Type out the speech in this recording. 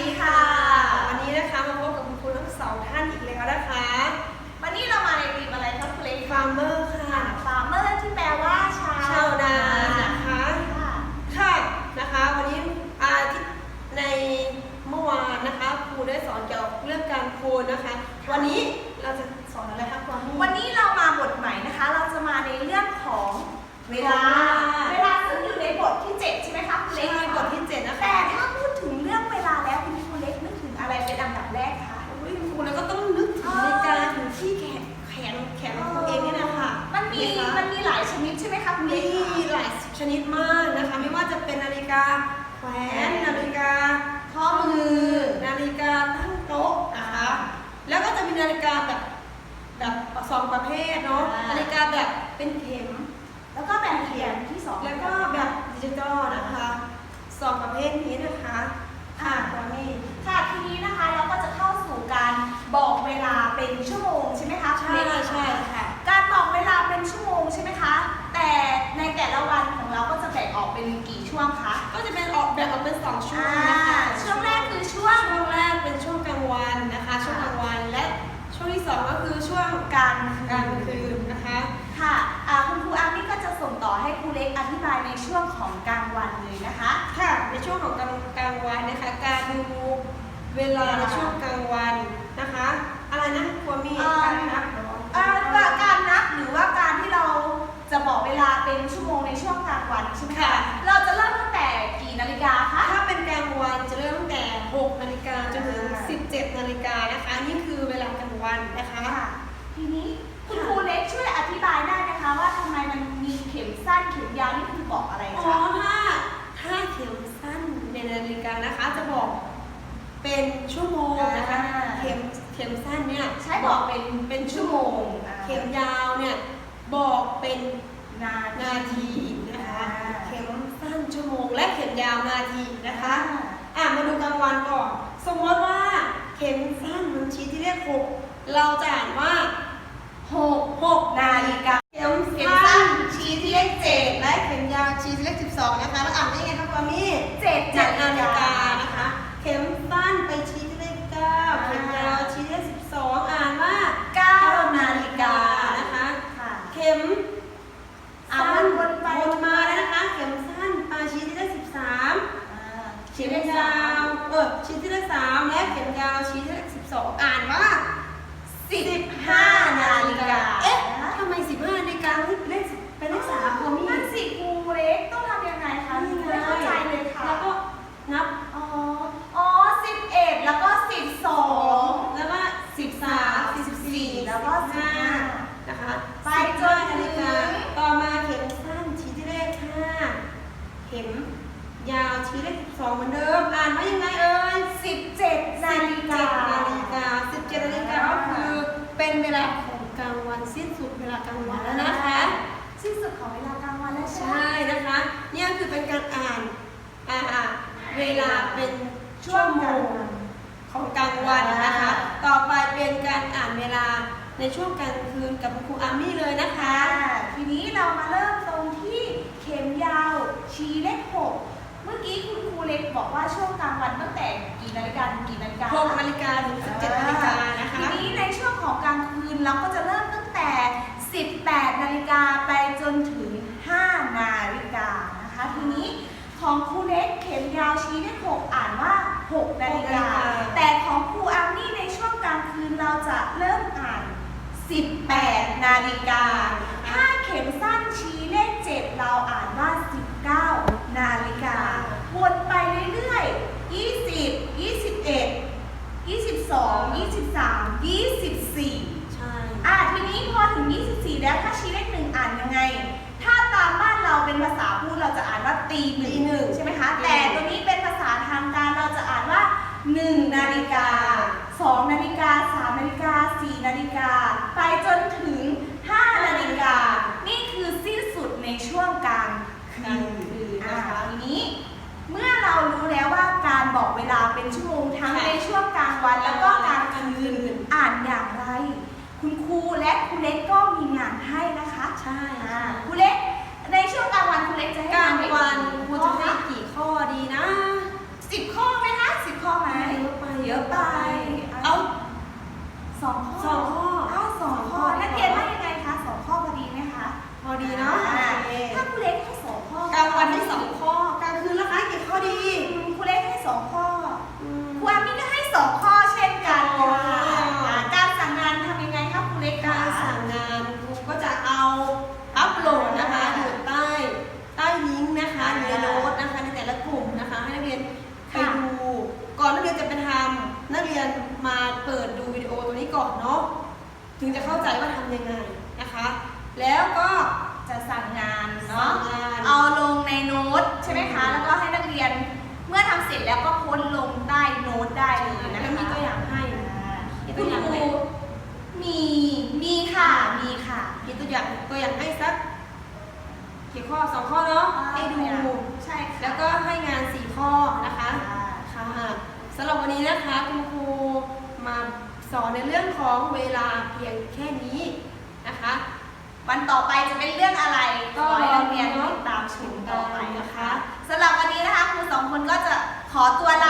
ดีค่ะ วันนี้นะคะมาพบกับคุณครูทั้งสองท่านอีกแล้วนะคะ วันนี้เรามาในทีมอะไรครับคุณเล็กฟาร์มเมอร์ค่ะ ฟาร์มเมอร์ที่แปลว่าชาวชาวนานะคะ ค่ะค่ะนะคะ วันนี้อาที่ในเมื่อวานนะคะครูได้สอนเกี่ยวกับเรื่องการโคนนะคะ วันนี้เราจะสอนอะไรคะความรู้วันนี้เรามาบทใหม่นะคะ เราจะมาในเรื่องของเวลา ชนิดมากนะคะ ไม่ว่าจะเป็นนาฬิกาแขวนนาฬิกาข้อมือ นาฬิกาตั้งโต๊ะนะคะ แล้วก็จะมีนาฬิกาแบบแบบสองประเภทเนาะอ่านาฬิกาแบบเป็นเข็ม แล้วก็แบบเขียนที่สองแล้วก็แบบดิจิตอลนะคะสองประเภทนี้นะคะค่ะตอนนี้ค่ะทีนี้นะคะเราก็จะเข้าสู่การบอกเวลาเป็นชั่วโมงใช่ไหมคะใช่ใช่ค่ะการบอกเวลาเป็นชั่วโมงใช่ไหมคะ แต่ในแต่ละวันของเราก็จะแบ่งออกเป็นกี่ช่วงคะ ก็จะเป็นออกแบบออกเป็นสองช่วงอ่านะคะช่วงแรกคือช่วง ช่วงแรกเป็นช่วงกลางวันนะคะ ช่วงกลางวันและช่วงที่สองก็คือช่วงการกลางคืนนะคะค่ะอ่าคุณครูอาร์มี่ก็จะส่งต่อให้ครูเล็กอธิบายในช่วงของกลางวันเลยนะคะ ค่ะในช่วงของกลางกลางวันนะคะ การดูเวลาในช่วงกลาง 17นาฬิกานะคะ นี่คือเวลากลางวันนะคะค่ะทีนี้คุณครูเล็กช่วยอธิบายได้ไหมคะว่าทำไมมันมีเข็มสั้นเข็มยาวนี่คือบอกอะไรอ๋อคะถ้าถ้าเข็มสั้นในนาฬิกานะคะ จะบอกเป็นชั่วโมงนะคะ เข็มเข็มสั้นเนี่ยใช้บอกเป็นเป็นชั่วโมง เข็มยาวเนี่ยบอกเป็นนานาทีนะคะ เข็มสั้นชั่วโมง และเข็มยาวนาทีนะคะ อะมาดูกลางวันก่อน สมมติว่าเข็มสั้นมัน Facebook เราจะอ่านว่า 6 6 นาฬิก 15 นาฬิกาเอ๊ะทำไม 15 นาฬิกาเเลขเป็นเลขสามพอมีนั่นสิครูเล็กต้องทำยังไงคะนูไม่เข้าใจเลยค่ะ แล้วก็นับ อ๋อ อ๋อ 11 แล้วก็ 12 แล้วก็ 13 14 แล้วก็15นะคะ ไปจนถึงต่อมาเข็มสั้นชี้ที่เลข5เข็มยาวชี้เลข12 เหมือนเดิม อ่านว่ายังไงเอ่ย สิ้นสุดเวลากลางวันแล้วนะคะ สิ้นสุดของเวลากลางวันแล้วใช่ไหมใช่นะคะ เนี่ยคือเป็นการอ่านอ่าอ่าเวลาเป็นชั่วโมงของกลางวันนะคะ ต่อไปเป็นการอ่านเวลาในช่วงกลางคืนกับคุณครูอามี่เลยนะคะค่ะทีนี้เรามาเริ่มตรงที่เข็มยาวชี้เลขหกเมื่อกี้คุณครูเล็กบอกว่าช่วงกลางวันตั้งแต่กี่นาฬิกาถึงกี่นาฬิกา 6นาฬิกาถึง 17นาฬิกานะคะ ทีนี้ในช่วงของกลางคืนเราก็จะเริ่มตั้งแต่ 18 นาฬิกาไปจนถึง 5 นาฬิกานะคะ ทีนี้ของครูเล็กเข็มยาวชี้เลข6อ่านว่า6นาฬิกา แต่ของครูอาร์มี่ในช่วงกลางคืนเราจะเริ่มอ่าน 18 นาฬิกา ถ้าเข็มสั้นชี้เลข7เราอ่านว่า 19 นาฬิกา วนไปเรื่อยๆ 20 21 22 23 24ใช่อะทีนี้พอถึง 24 แล้วถ้าชี้เลขหนึ่งอ่านยังไง ถ้าตามบ้านเราเป็นภาษาพูดเราจะอ่านว่าตีหนึ่ ชั่วโมงทั้งในช่วงกลางวันแล้วก็กลางคืนอ่านอย่างไร คุณครูและครูเล็กก็มีงานให้นะคะ ใช่ครูเล็กในช่วงกลางวันครูเล็กจะให้กลางวันครูจะให้ งงานครูก็จะเอาอัปโหลดนะคะอยู่ใต้ใต้ลิงก์นะคะอยู่ในโน้ตนะคะในแต่ละกลุ่มนะคะ ให้นักเรียนไปดูก่อนนักเรียนจะไปทำนักเรียนมาเปิดดูวิดีโอตัวนี้ก่อนเนาะถึงจะเข้าใจว่าทำยังไงนะคะ แล้วก็ จะสั่งงานเนาะ สั่งงาน เอาลงในโน้ตใช่ไหมคะ แล้วก็ให้นักเรียน เมื่อทำเสร็จแล้วก็โพ้นลงใต้โน้ตได้เลยนะคะ แล้วมีตัวอย่างให้ อ่า มี คุ ตัว ณ อย่าง ค ไหม รูมีมีค่ะมีค่ะ มีตัว อย่างตัวอย่างให้สักกี่ข้อสองข้อเนาะให้ดูใช่ค่ะแล้วก็ให้งานสี่ข้อนะคะค่ะสำหรับวันนี้นะคะคุณครูมาสอนในเรื่องของเวลาเพียงแค่นี้นะคะ วันต่อไปจะเป็นเรื่องอะไรก็ขอให้นักเรียนติดตามชมต่อไปนะคะสำหรับวันนี้นะคะครูสองคนก็จะขอตัวลา